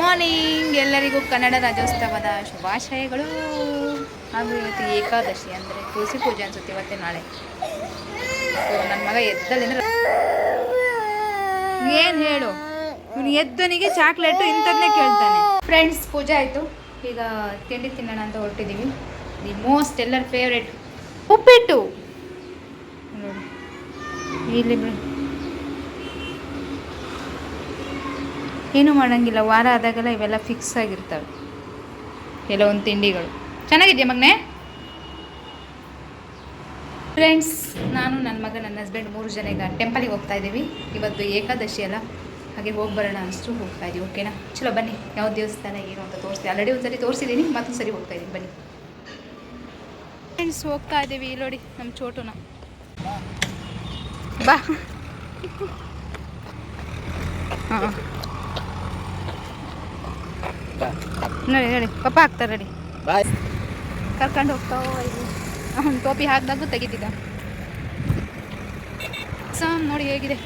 Morning ಎಲ್ಲರಿಗೂ ಕನ್ನಡ ರಾಜ್ಯೋತ್ಸವದ ಶುಭಾಶಯಗಳು ಹಾಗೂ ಇವತ್ತು ಏಕಾದಶಿ ಅಂದರೆ ತುಳಸಿ ಪೂಜೆ ಅನಿಸುತ್ತೆ ಇವತ್ತೆ ನಾಳೆ. ನನ್ನ ಮಗ ಎದ್ದಲ್ಲಿ ಏನು ಹೇಳು? ಇವನು ಎದ್ದನಿಗೆ ಚಾಕ್ಲೇಟು ಇಂಥದ್ನೇ ಕೇಳ್ತಾನೆ. ಫ್ರೆಂಡ್ಸ್ ಪೂಜೆ ಆಯಿತು. ಈಗ ತಿಂಡಿ ತಿನ್ನೋಣ ಅಂತ ಹೊರಟಿದ್ದೀವಿ ದಿ ಮೋಸ್ಟ್ ಎಲ್ಲರ ಫೇವ್ರೆಟ್ ಉಪ್ಪಿಟ್ಟು. ಇಲ್ಲಿ ಏನೂ ಮಾಡೋಂಗಿಲ್ಲ, ವಾರ ಆದಾಗೆಲ್ಲ ಇವೆಲ್ಲ ಫಿಕ್ಸ್ ಆಗಿರ್ತವೆ. ಕೆಲವೊಂದು ತಿಂಡಿಗಳು. ಚೆನ್ನಾಗಿದೆಯಾ ಮಗನೇ? ಫ್ರೆಂಡ್ಸ್ ನಾನು ನನ್ನ ಮಗ ನನ್ನ ಹಸ್ಬೆಂಡ್ ಮೂರು ಜನ ಈಗ ಟೆಂಪಲಿಗೆ ಹೋಗ್ತಾ ಇದ್ದೀವಿ. ಇವತ್ತು ಏಕಾದಶಿ ಅಲ್ಲ, ಹಾಗೆ ಹೋಗಿ ಬರೋಣ ಅನಿಸ್ತು ಹೋಗ್ತಾ ಇದ್ದೀವಿ ಓಕೆನಾ ಚಲೋ, ಬನ್ನಿ. ಯಾವ ದೇವಸ್ಥಾನ, ಏನು ಅಂತ ತೋರಿಸ್ತೀನಿ. ಆಲ್ರೆಡಿ ಒಂದ್ಸರಿ ತೋರಿಸಿದ್ದೀನಿ, ಮತ್ತೊಂದು ಸರಿ ಹೋಗ್ತಾ ಇದ್ದೀನಿ, ಬನ್ನಿ. ಫ್ರೆಂಡ್ಸ್ ಹೋಗ್ತಾ ಇದ್ದೀವಿ ಇಲ್ಲಿ ನೋಡಿ ನಮ್ಮ ಚೋಟುನ. ಬಾ. ಹಾಂ. ನೋಡಿ ನೋಡಿ. ಪಪ್ಪ ಹಾಕ್ತಾರೆ ರೆಡಿ ಬಾಯ್. ಕರ್ಕೊಂಡು ಹೋಗ್ತಾವ ಅವ್ನು ಟೋಪಿ ಹಾಕಿದಾಗೂ ತೆಗಿತಿದ್ದ. ಸಾಮ್ ನೋಡಿ ಹೇಗಿದೆ.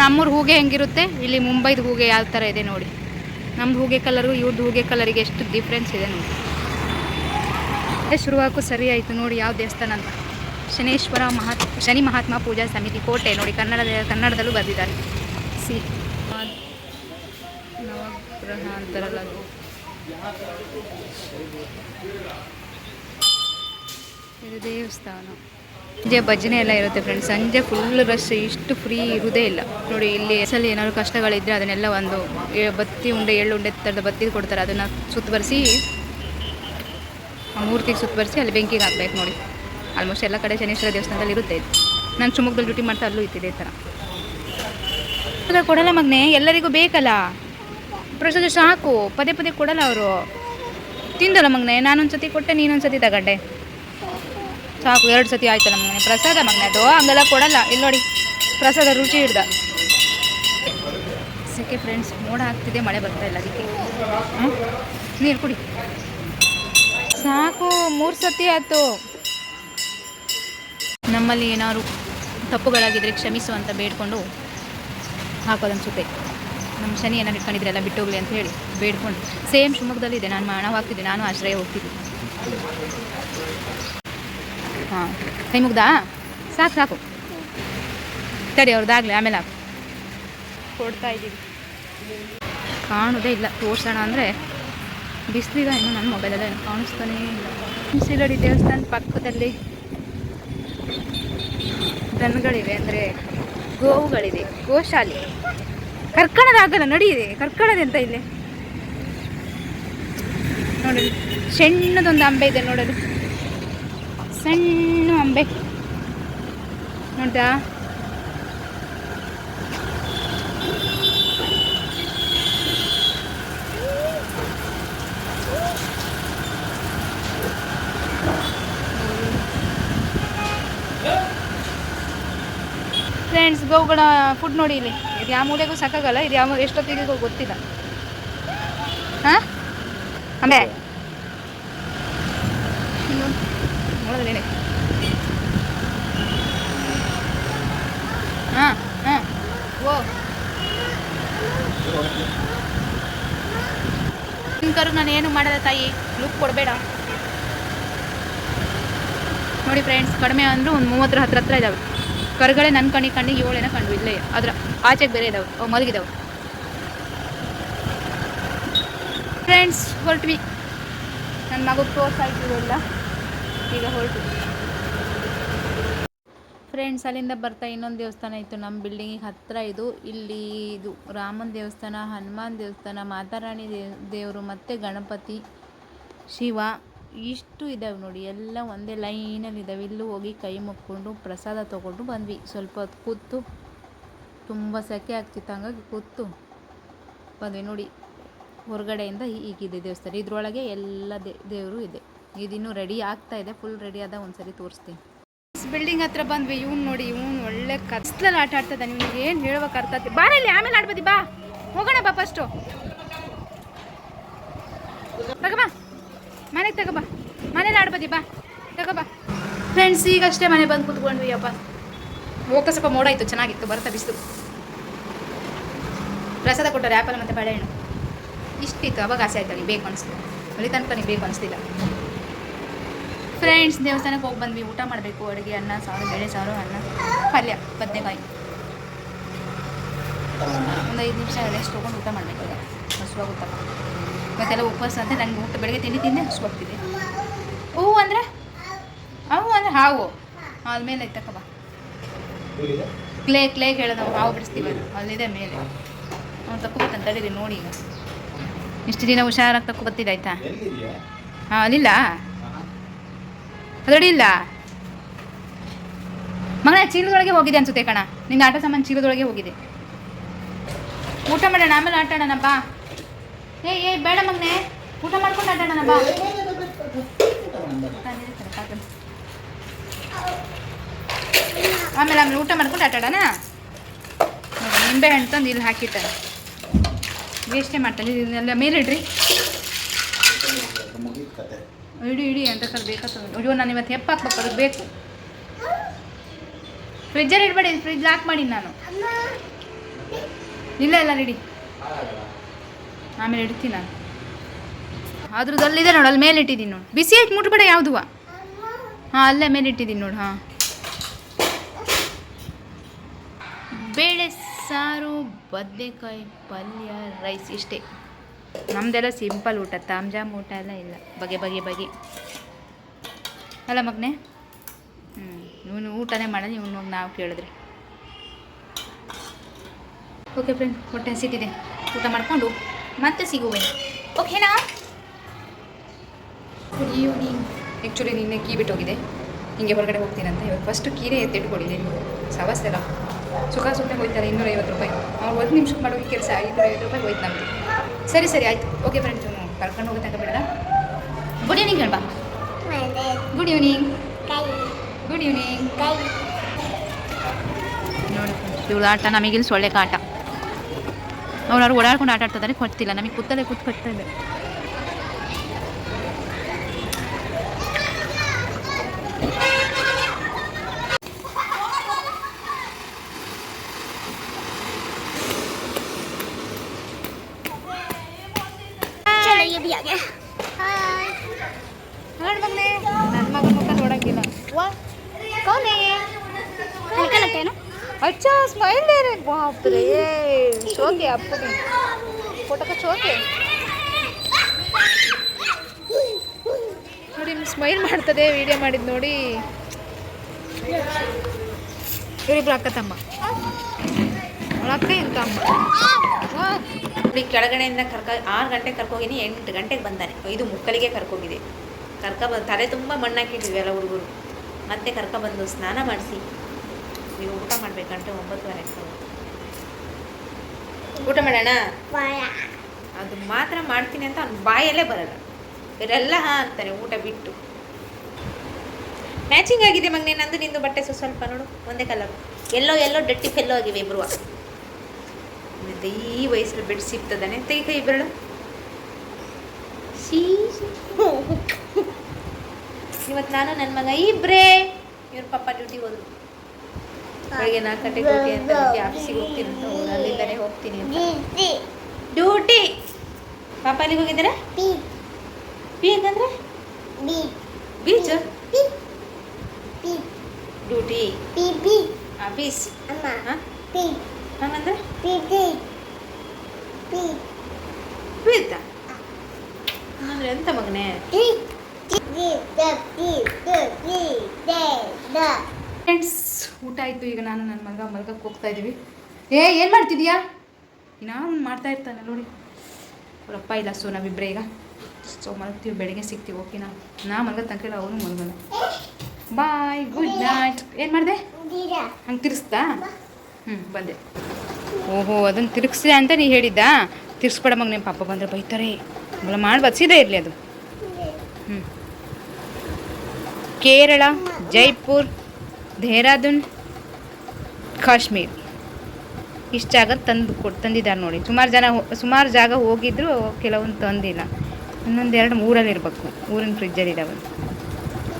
ನಮ್ಮೂರು ಹೂಗೆ ಹೆಂಗಿರುತ್ತೆ? ಇಲ್ಲಿ ಮುಂಬೈದು ಹೂಗೆ ಯಾವ ಥರ ಇದೆ ನೋಡಿ. ನಮ್ದು ಹೂಗೆ ಕಲರು ಇವ್ರದ್ದು ಹೂಗೆ ಕಲರಿಗೆ ಎಷ್ಟು ಡಿಫ್ರೆನ್ಸ್ ಇದೆ ನೋಡಿ. ಅದೇ ಶುರುವಾಕು ಸರಿ ಆಯಿತು ನೋಡಿ ಯಾವ ದೇವಸ್ಥಾನ ಅಂತ. ಶನೇಶ್ವರ ಮಹಾತ್ ಶನಿ ಮಹಾತ್ಮ ಪೂಜಾ ಸಮಿತಿ ಕೋಟೆ ನೋಡಿ ಕನ್ನಡದ ಕನ್ನಡದಲ್ಲೂ ಬರೆದಿದ್ದಾರೆ. ಸಿ. ಅಂತಾರಲ್ಲ ಇದು ದೇವಸ್ಥಾನ. ಸಂಜೆ ಭಜನೆ ಎಲ್ಲ ಇರುತ್ತೆ ಫ್ರೆಂಡ್ಸ್ ಸಂಜೆ ಫುಲ್ ರಶ್ ಇಷ್ಟು ಫ್ರೀ ಇರುವುದೇ ಇಲ್ಲ. ನೋಡಿ, ಇಲ್ಲಿ ಸಲ ಏನಾದ್ರು ಕಷ್ಟಗಳಿದ್ರೆ ಅದನ್ನೆಲ್ಲ ಒಂದು ಬತ್ತಿ ಉಂಡೆ, ಎಳ್ಳು ಉಂಡೆ ಥರದ ಬತ್ತಿ ಕೊಡ್ತಾರೆ. ಅದನ್ನು ಸುತ್ತುವರಿಸಿ ಮೂರ್ತಿಗೆ ಸುತ್ತುವರಿಸಿ ಅಲ್ಲಿ ಬೆಂಕಿಗೆ ಹಾಕ್ಬೇಕು ನೋಡಿ. ಆಲ್ಮೋಸ್ಟ್ ಎಲ್ಲ ಕಡೆ ಶನೇಶ್ವರ ದೇವಸ್ಥಾನದಲ್ಲಿ ಇರುತ್ತೆ ಇದು. ನಾನು ಶಿವಮೊಗ್ಗದಲ್ಲಿ ಡ್ಯೂಟಿ ಮಾಡ್ತಾ ಅಲ್ಲೂ ಇತ್ತಿದೆ ಇದೇ ಥರ ಕೊಡಲ್ಲ ಮಗ್ನೆ, ಎಲ್ಲರಿಗೂ ಬೇಕಲ್ಲ? ಪ್ರಸಾದ ಸಾಕು. ಪದೇ ಪದೇ ಕೊಡಲ್ಲ ಅವರು. ತಿಂದಲ್ಲ ಮಗನೆ ನಾನೊಂದು ಸತಿ ಕೊಟ್ಟೆ ನೀನೊಂದು ಸತಿ ತಗೊಂಡೆ. ಸಾಕು ಎರಡು ಸತಿ ಆಯ್ತಲ್ಲ ಮಗನೆ. ಪ್ರಸಾದ ಮಗನೆ ಅದು. ಹಂಗೆಲ್ಲ ಕೊಡಲ್ಲ. ಇಲ್ಲಿ ನೋಡಿ, ಪ್ರಸಾದ ರುಚಿ ಹಿಡ್ದ ಸೆಕೆ ಫ್ರೆಂಡ್ಸ್ ಮೋಡ ಆಗ್ತಿದೆ, ಮಳೆ ಬರ್ತಾ ಇಲ್ಲ ಅದಕ್ಕೆ? ನೀರು ಕುಡಿ. ಸಾಕು ಮೂರು ಸತಿ ಆಯ್ತು. ನಮ್ಮಲ್ಲಿ ಏನಾದ್ರು ತಪ್ಪುಗಳಾಗಿದ್ರೆ ಕ್ಷಮಿಸು ಅಂತ ಬೇಡ್ಕೊಂಡು ಹಾಕೋದು ಅನ್ಸುತ್ತೆ ನಮ್ಮ ಶನಿ ಏನಾರು ಇಟ್ಕೊಂಡಿದ್ರೆ ಎಲ್ಲ ಬಿಟ್ಟೋಗ್ಲಿ ಅಂತ ಹೇಳಿ ಬೇಡ್ಕೊಂಡು. ಸೇಮ್ ಶಿವಮೊಗ್ಗದಲ್ಲಿ ಇದೆ. ನಾನು ನಾವು ಹಾಕ್ತಿದ್ದೆ ನಾನು ಆಶ್ರಯ ಹೋಗ್ತಿದ್ದೆ. ಹಾಂ. ಕೈ ಮುಗ್ದಾ? ಸಾಕು ಸಾಕು. ಸರಿ ಅವ್ರದ್ದಾಗಲಿ ಆಮೇಲೆ ಹಾಕು. ಕೊಡ್ತಾ ಇದ್ದೀವಿ. ಕಾಣೋದೇ ಇಲ್ಲ. ತೋರ್ಸೋಣ ಅಂದರೆ ಬಿಸಿಲಿದೆ ಇನ್ನು ನನ್ನ ಮೊಬೈಲೆಲ್ಲ ಏನು ಕಾಣಿಸ್ತಾನೇ ಇಲ್ಲ. ಸಿಲಡಿ ದೇವಸ್ಥಾನ ಪಕ್ಕದಲ್ಲಿ ದನಗಳಿವೆ ಅಂದರೆ ಗೋವುಗಳಿದೆ. ಗೋಶಾಲೆ. ಕರ್ಕಣದಾಗಲ್ಲ ನಡೀದೆ ಕರ್ಕಣದ ಅಂತ ಇಲ್ಲಿ. ನೋಡಿ ಸಣ್ಣದೊಂದು ಅಂಬೆ ಇದೆ ನೋಡಲು. ಸಣ್ಣ ಅಂಬೆ. ನೋಡ್ದಾ ಫ್ರೆಂಡ್ಸ್ ಗೋವುಗಳ ಫುಡ್ ನೋಡಿ ಇಲ್ಲಿ. ಇದು ಯಾವ ಮೂಲೆಗೂ ಸಾಕಾಗಲ್ಲ, ಇದು ಯಾವ ಎಷ್ಟೊತ್ತಿಗೆ ಗೊತ್ತಿಲ್ಲ. ಹಾಂ? ಅಂಬೆ? ಹಾ, ಹಾಂ. ನಾನು ಏನು ಮಾಡಲ್ಲ ತಾಯಿ? ಲುಕ್ ಕೊಡಬೇಡ. ನೋಡಿ ಫ್ರೆಂಡ್ಸ್ ಕಡಿಮೆ ಅಂದರೂ ಒಂದು ಮೂವತ್ತರ ಹತ್ರ ಹತ್ರ ಇದ್ದಾವೆ ಕರುಗಳೇ ನನ್ನ ಕಣ್ಣಿಗೆ ಕಣ್ಣಿಗೆ ಏಳೇನ ಕಂಡು ಇಲ್ಲೇ, ಅದ್ರ ಆಚೆಗೆ ಬೇರೆ ಇದಾವೆ, ಅವು ಮಲಗಿದಾವೆ. ಫ್ರೆಂಡ್ಸ್ ಹೊರಟ್ವಿ. ನನ್ನ ಮಗು ಕ್ಲೋಸ್ ಆಗಿರೋಲ್ಲ ಈಗ ಹೊರಟು ಫ್ರೆಂಡ್ಸ್ ಅಲ್ಲಿಂದ ಬರ್ತಾ ಇನ್ನೊಂದು ದೇವಸ್ಥಾನ ಇತ್ತು. ನಮ್ಮ ಬಿಲ್ಡಿಂಗಿಗೆ ಹತ್ತಿರ ಇದು. ಇಲ್ಲಿ ಇದು ರಾಮನ ದೇವಸ್ಥಾನ, ಹನುಮಾನ್ ದೇವಸ್ಥಾನ, ಮಾತಾರಾಣಿ ದೇವ್, ದೇವರು ಮತ್ತು ಗಣಪತಿ, ಶಿವ. ಇಷ್ಟು ಇದ್ದಾವೆ ನೋಡಿ, ಎಲ್ಲ ಒಂದೇ ಲೈನಲ್ಲಿ ಇದ್ದಾವೆ ಇಲ್ಲೂ ಹೋಗಿ ಕೈ ಮುಕ್ಕೊಂಡು ಪ್ರಸಾದ ತೊಗೊಂಡು ಬಂದ್ವಿ. ಸ್ವಲ್ಪ ಹೊತ್ತು ಕೂತು, ತುಂಬ ಸೆಕೆ ಆಗ್ತಿತ್ತು ಹಂಗಾಗಿ ಕೂತು ಬಂದ್ವಿ. ನೋಡಿ, ಹೊರಗಡೆಯಿಂದ ಈಗಿದೆ ದೇವಸ್ಥಾನ. ಇದ್ರೊಳಗೆ ಎಲ್ಲ ದೇವರು ಇದೆ. ಇದಿನ್ನೂ ರೆಡಿ ಆಗ್ತಾ ಇದೆ. ಫುಲ್ ರೆಡಿ ಆದ ಒಂದ್ಸರಿ ತೋರಿಸ್ತೀನಿ. ಬಿಲ್ಡಿಂಗ್ ಹತ್ರ ಬಂದ್ವಿ. ಇವ್ನು ನೋಡಿ, ಇವ್ನು ಒಳ್ಳೆ ಕತ್ಲಲ್ಲಿ ಆಟ ಆಡ್ತದ ನಿಮ್ಗೆ ಏನು ಹೇಳ್ಬೇಕು ಅರ್ಥ ಆಗ್ತದೆ ಬಾರ ಇಲ್ಲಿ ಆಮೇಲೆ ಆಡ್ಬೋದಿ, ಬಾ. ಹೋಗೋಣ ಬಾ ಫಸ್ಟು ತಗೋಬಾ ಮನೆಗೆ ತಗೋಬಾ ಮನೇಲಿ ಆಡ್ಬೋದಿ ಬಾ. ತಗೋಬಾ ಫ್ರೆಂಡ್ಸ್ ಈಗಷ್ಟೇ ಮನೆ ಬಂದು ಕುತ್ಕೊಂಡ್ವಿ, ಅಪ್ಪ. ಹೋಗ್ತಾ ಸ್ವಲ್ಪ ಮೋಡ ಇತ್ತು, ಚೆನ್ನಾಗಿತ್ತು, ಬರ್ತಾ ಬಿಸಿಲು. ಪ್ರಸಾದ ಕೊಟ್ಟರೆ ಆ್ಯಪಲ್ ಮತ್ತು ಬಾಳೆಹಣ್ಣು. ಇಷ್ಟಿತ್ತು, ಅವಾಗ ಆಸೆ ಆಯ್ತು ಅಲ್ಲಿ ಬೇಕು ಅನಿಸ್ತು ಅಲ್ಲಿ ತನಕ ನೀವು ಬೇಕು ಅನಿಸ್ತಿಲ್ಲ. ಫ್ರೆಂಡ್ಸ್ ದೇವಸ್ಥಾನಕ್ಕೆ ಹೋಗಿ ಬಂದ್ವಿ. ಊಟ ಮಾಡಬೇಕು, ಅಡುಗೆ, ಅನ್ನ, ಸಾರು, ಬೇಳೆ ಸಾರು, ಅನ್ನ, ಪಲ್ಯ, ಬದನೆಕಾಯಿ. ಒಂದು ಐದು ನಿಮಿಷ ರೆಸ್ಟ್ ತೊಗೊಂಡು ಊಟ ಮಾಡಬೇಕು ಈಗ ಹಸುವಾಗುತ್ತಲ್ಲ ಮತ್ತೆಲ್ಲ ಉಪವಾಸ ಅಂದರೆ ನಂಗೆ ಊಟ ಬೆಳಗ್ಗೆ ತಿಂಡಿ ತಿಂದೆ ಹಸುವಾಗ್ತಿದೆ ಹೂವು ಅಂದರೆ? ಹೂವು ಅಂದರೆ ಹಾವು. ಐತೆ ತಕೋ ಬಾ. ಕ್ಲೇ ಕ್ಲೇ ಹೇಳೋದು ನಾವು ಹಾವು ಬಿಡಿಸ್ತೀವಿ ಅಲ್ಲಿದೆ ಮೇಲೆ. ಅವ್ನು ತಕ್ಕೊಬತ್ತಂತ ಹೇಳಿರಿ ನೋಡಿ ಈಗ. ಇಷ್ಟು ದಿನ ಹುಷಾರಾಗಿ ತಕ್ಕೊಬತ್ತಿಲ್ಲ ಆಯ್ತಾ? ಹಾಂ ಅಲ್ಲಿಲ್ಲ. ಇಲ್ಲ. ಮಗನ ಚೀಲದೊಳಗೆ ಹೋಗಿದೆ ಅನ್ಸುತ್ತೆ ಕಣ. ನಿನ್ನ ಆಟ ಸಾಮಾನು ಚೀಲದೊಳಗೆ ಹೋಗಿದೆ. ಊಟ ಮಾಡೋಣ ಆಮೇಲೆ ಆಟ ಆಡೋಣ ಬಾ. ಏ ಏ, ಬೇಡ ಮಗನೆ. ಊಟ ಮಾಡ್ಕೊಂಡು ಆಟ ಬಾ. ಆಮೇಲೆ ಆಮೇಲೆ ಊಟ ಮಾಡ್ಕೊಂಡು ಆಟಾಡೋಣ ನಿಂಬೆ ಹಣ್ಣು ತಂದು ಇಲ್ಲಿ ಹಾಕಿಟ್ಟಾರೆ ವೇಸ್ಟೇ ಮಾಡ್ತಾನೆ ಇದನ್ನೆಲ್ಲ ಮೇಲಿಡ್ರಿ ಇಡಿ ಇಡಿ ಅಂತ ಕರ್ ಬೇಕಾಗ್ತದೆ ಅಯ್ಯೋ, ನಾನು ಇವತ್ತು ಹೆಪ್ಪ ಹಾಕ್ಬೇಕು, ಅದಕ್ಕೆ ಬೇಕು. ಫ್ರಿಜ್ಜಲ್ಲಿ ಇಡಬೇಡಿ ಫ್ರಿಜ್ ಲಾಕ್ ಮಾಡಿ ನಾನು. ಇಲ್ಲ ಇಲ್ಲ ರೆಡಿ. ಆಮೇಲೆ ಇಡ್ತೀನಿ ನಾನು. ಅದ್ರದ್ದು ಅಲ್ಲಿದೆ ನೋಡು, ಅಲ್ಲಿ ಮೇಲೆ ಇಟ್ಟಿದ್ದೀನಿ ನೋಡು. ಬಿಸಿ ಆಯ್ತು, ಮುಟ್ಬೇಡ ಯಾವುದು ಹಾಂ, ಅಲ್ಲೇ ಮೇಲೆ ಇಟ್ಟಿದ್ದೀನಿ ನೋಡು, ಹಾಂ. ಬೇಳೆ, ಸಾರು, ಬದನೆಕಾಯಿ, ಪಲ್ಯ, ರೈಸ್ ಇಷ್ಟೇ. ನಮ್ಮದೆಲ್ಲ ಸಿಂಪಲ್ ಊಟ, ತಾಮ್ಜಾಮ್ ಊಟ ಎಲ್ಲ ಇಲ್ಲ. ಬಗೆ ಬಗೆ ಬಗೆ. ಅಲ್ಲ ಮಗನೆ? ಹ್ಞೂ ಇವನು ಊಟನೇ ಮಾಡೋದು ಇವನು ನಾವು ಕೇಳಿದ್ರೆ. ಓಕೆ ಫ್ರೆಂಡ್ ಹೊಟ್ಟೆ ಹಸಿತಿದೆ. ಊಟ ಮಾಡಿಕೊಂಡು ಮತ್ತೆ ಸಿಗುವೆ. ಓಕೆನಾ ಗುಡ್ ಈವ್ನಿಂಗ್ ಆ್ಯಕ್ಚುಲಿ ನಿನ್ನೆ ಕೀ ಬಿಟ್ಟೋಗಿದೆ. ಹಿಂಗೆ ಹೊರಗಡೆ ಹೋಗ್ತೀನಂತ. ಇವಾಗ ಫಸ್ಟ್ ಕೀನೇ ಎತ್ತಿಟ್ಕೊಂಡಿದ್ದೀನಿ. ನೀವು ಎಲ್ಲ. ಸುಖ ಸುಖ ಹೋಯ್ತಾರೆ ಇನ್ನೂರೈವತ್ತು ರೂಪಾಯಿ. ಅವ್ರು ಒಂದು ನಿಮಿಷಕ್ಕೆ ಮಾಡೋಕೆ ಕೆಲಸ ಐನೂರೈವತ್ತು ರೂಪಾಯಿ ಹೋಯ್ತು ನಮಗೆ. ಸರಿ ಸರಿ ಆಯ್ತು. ಓಕೆ ಫ್ರೆಂಡ್ಸ್ ಕರ್ಕೊಂಡು ಹೋಗೋ ತನಕ ಬೇಡ ಗುಡ್ ಈವ್ನಿಂಗ್ ಹೇಳ್ಬಾ. ಗುಡ್ ಈವ್ನಿಂಗ್ ಗುಡ್ ಈವ್ನಿಂಗ್ ನೋಡಿ ಇವಳು ಆಟ ನಮಗಿಲ್ಲಿ ಸೊಳ್ಳೆ ಕಾಟ. ಅವ್ರು ಅವ್ರು ಓಡಾಡ್ಕೊಂಡು ಆಟ ಆಡ್ತಿದ್ದಾರೆ ಕೊಡ್ತಿಲ್ಲ ನಮಗೆ ಕೂತಲ್ಲೇ ಕೂತ್ ಕೊಡ್ತಾ ಇದೆ ನನ್ನ ಮಗನ ಹೇ हल्का लगता है ना अच्छा स्माइल दे रहे बाप रे शौक है आपको भी फोटो का शौक है ನೋಡಿ ಸ್ಮೈಲ್ ಮಾಡ್ತದೆ ವಿಡಿಯೋ ಮಾಡಿದ್ದು ನೋಡಿ ಇವರಿಬ್ರು ಅಕ್ಕ ತಮ್ಮ ಅವಳ ಅಕ್ಕ ಎಂತ ಅಮ್ಮ ಈ ಕೆಳಗಡೆಯಿಂದ ಕರ್ಕ ಆರು ಗಂಟೆಗೆ ಕರ್ಕೋಗಿನಿ ಎಂಟು ಗಂಟೆಗೆ ಬಂದಾನೆ ಐದು ಮುಕ್ಕಲಿಗೆ ಕರ್ಕೋಗಿದೆ ಕರ್ಕ ಬಂದು ತಲೆ ತುಂಬ ಮಣ್ಣಾಕಿಟ್ಟಿದ್ವಿ ಎಲ್ಲ ಹುಡುಗರು ಮತ್ತೆ ಕರ್ಕ ಬಂದು ಸ್ನಾನ ಮಾಡಿಸಿ ನೀವು ಊಟ ಮಾಡಬೇಕಂటే ಒಂಬತ್ತುವರೆ ಊಟ ಮಾಡೋಣ? ಅದು ಮಾತ್ರ ಮಾಡ್ತೀನಿ ಅಂತ ಅವ್ನು ಬಾಯಲ್ಲೇ ಬರಲ್ಲ. ಇವರೆಲ್ಲ ಹಾಂ ಅಂತಾರೆ ಊಟ ಬಿಟ್ಟು. ಮ್ಯಾಚಿಂಗ್ ಆಗಿದೆ ಮಗ್ನೆ ನಂದು ನಿಂದು ಬಟ್ಟೆ ಸ್ವಲ್ಪ ನೋಡು ಒಂದೇ ಕಲರ್ ಎಲ್ಲೋ ಎಲ್ಲೋ ಡಟ್ಟಿ ಫೆಲ್ಲೋ ಆಗಿವೆ ಇಬ್ಬರು ಈ ವಯಸ್ಸಲ್ಲಿ ಬೆಡ್ ಸಿಗ್ತದಾನೆ ತೆಗಿ ಕೈ ಇವತ್ತು ನಾನು ನನ್ನ ಮಗ ಇಬ್ರೇ. ಇವ್ರ ಪಪ್ಪ ಡ್ಯೂಟಿ ಹೋದ್ರು. ಬೆಳಗ್ಗೆ ನಾಲ್ಕು ಗಂಟೆಗೆ ಹೋಗಿ ಅಂತ ನನಗೆ ಆಫೀಸಿಗೆ ಹೋಗ್ತೀನಿ ಅಂತ ಅವ್ರು ಅಲ್ಲಿಂದನೇ ಹೋಗ್ತೀನಿ ಅಂತ. ಡ್ಯೂಟಿ. ಪಾಪ ಅಲ್ಲಿಗೆ ಹೋಗಿದ್ದೀರಾ? ಬಿ ಅಂತಂದ್ರೆ ಬೀಚ್. ಡ್ಯೂಟಿ ಆಫೀಸ್ ಹಂಗಂದ್ರೆ ಬೀಳ್ತಾ ಅಂದ್ರೆ? ಎಂತ ಮಗನೇ? ಫ್ರೆಂಡ್ಸ್ ಊಟ ಆಯಿತು. ಈಗ ನಾನು ನನ್ನ ಮಗ ಮಲ್ಗಕ್ಕೆ ಹೋಗ್ತಾ ಇದ್ದೀವಿ. ಏ ಏನು ಮಾಡ್ತಿದ್ಯಾ? ನಾನು ಮಾಡ್ತಾ ಇರ್ತಾನೆ ನೋಡಿ. ಅವರಪ್ಪ ಇಲ್ಲ ಸೊ ನಾವಿಬ್ಬರೇ ಈಗ. ಸೊ ಮಲಗ್ತೀವಿ ಬೆಳಗ್ಗೆ ಸಿಗ್ತೀವಿ. ಓಕೆನಾ ನಾ? ಮಲ್ಗ ತನಕ ಅವನು ಮಲ್ಗಲ್ಲ. ಬಾಯ್ ಗುಡ್ ನೈಟ್ ಏನು ಮಾಡಿದೆ? ಹಂಗೆ ತಿರ್ಸ್ತಾ? ಹ್ಞೂ ಬಂದೆ. ಓಹೋ ಅದನ್ನು ತಿರುಗಿಸಿದೆ ಅಂತ ನೀ ಹೇಳಿದ್ದಾ? ತಿರ್ಸ್ಬೇಡ ಮಗ ನಿಮ್ಮ ಪಾಪ ಬಂದರೆ ಬೈತಾರೆ. ಮಗಳ ಮಾಡಿ ಬಸಿದೆ ಇರಲಿ ಅದು. ಹ್ಞೂ ಕೇರಳ ಜೈಪುರ್ ದೇಹರಾದೂನ್ ಕಾಶ್ಮೀರ್. ಇಷ್ಟು ಜಾಗ ತಂದು ಕೊಟ್ಟು ತಂದಿದ್ದಾರೆ ನೋಡಿ. ಸುಮಾರು ಜನ ಸುಮಾರು ಜಾಗ ಹೋಗಿದ್ರು, ಕೆಲವೊಂದು ತಂದಿಲ್ಲ. ಇನ್ನೊಂದು ಎರಡು ಊರಲ್ಲಿ ಇರಬೇಕು, ಊರಿನ ಫ್ರಿಜ್ಜಲ್ಲಿ ಇದಾವೆ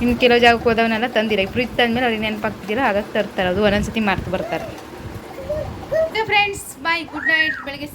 ಇನ್ನು ಕೆಲವು ಜಾಗಕ್ಕೆ ಹೋದವನ್ನೆಲ್ಲ ತಂದಿಲ್ಲ. ಈ ಫ್ರಿಜ್ ತಂದಮೇಲೆ ಅವ್ರಿಗೆ ನೆನಪಾಗ್ತಿದ್ದಿಲ್ಲ ಆಗ ತರ್ತಾರೆ. ಅದು ಒಂದೊಂದ್ಸತಿ ಮಾರ್ತು ಬರ್ತಾರೆ. ಫ್ರೆಂಡ್ಸ್ ಬಾಯ್ ಗುಡ್ ನೈಟ್ ಬೆಳಗ್ಗೆ